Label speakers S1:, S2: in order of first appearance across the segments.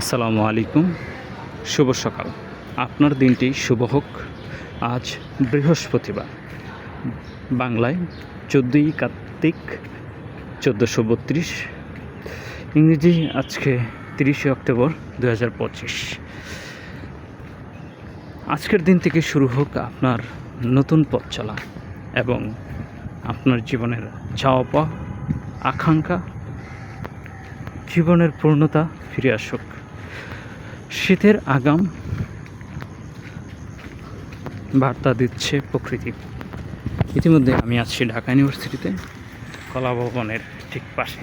S1: আসসালামু আলাইকুম। শুভ সকাল। আপনার দিনটি শুভ হোক। আজ বৃহস্পতিবার। বাংলায় চোদ্দোই কার্তিক চোদ্দোশো বত্রিশ। ইংরেজি আজকে তিরিশে অক্টোবর দু হাজার পঁচিশ। আজকের দিন থেকে শুরু হোক আপনার নতুন পথ চলা এবং আপনার জীবনের চাওয়া পাওয়া আকাঙ্ক্ষা, জীবনের পূর্ণতা ফিরে আসুক। শীতের আগাম বার্তা দিচ্ছে প্রকৃতি। ইতিমধ্যে আমি আছি ঢাকা ইউনিভার্সিটিতে, কলা ভবনের ঠিক পাশে।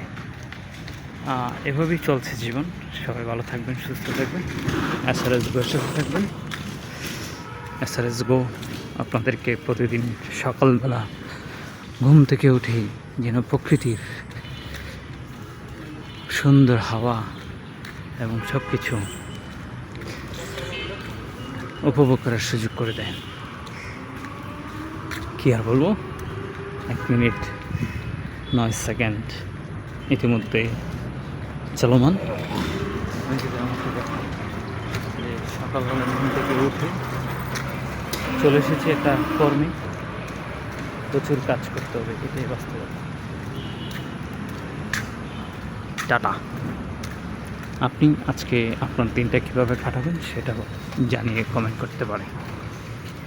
S1: এভাবেই চলছে জীবন। সবাই ভালো থাকবেন, সুস্থ থাকবেন। এস আর এস গোয়ের সাথে থাকবেন। এস আর এস গো আপনাদেরকে প্রতিদিন সকালবেলা ঘুম থেকে উঠেই যেন প্রকৃতির সুন্দর হাওয়া এবং সব কিছু উপভোগ করার সুযোগ করে দেয়। কি আর বলব? এক মিনিট নয় সেকেন্ড ইতিমধ্যে চলমান। সকালবেলা ঘুম থেকে উঠে চলে এসেছি একটা কর্মী। প্রচুর কাজ করতে হবে এটাই বাস্তবতা। টাটা। আপনি আজকে আপনার দিনটা কীভাবে কাটাবেন সেটাও জানিয়ে কমেন্ট করতে পারেন।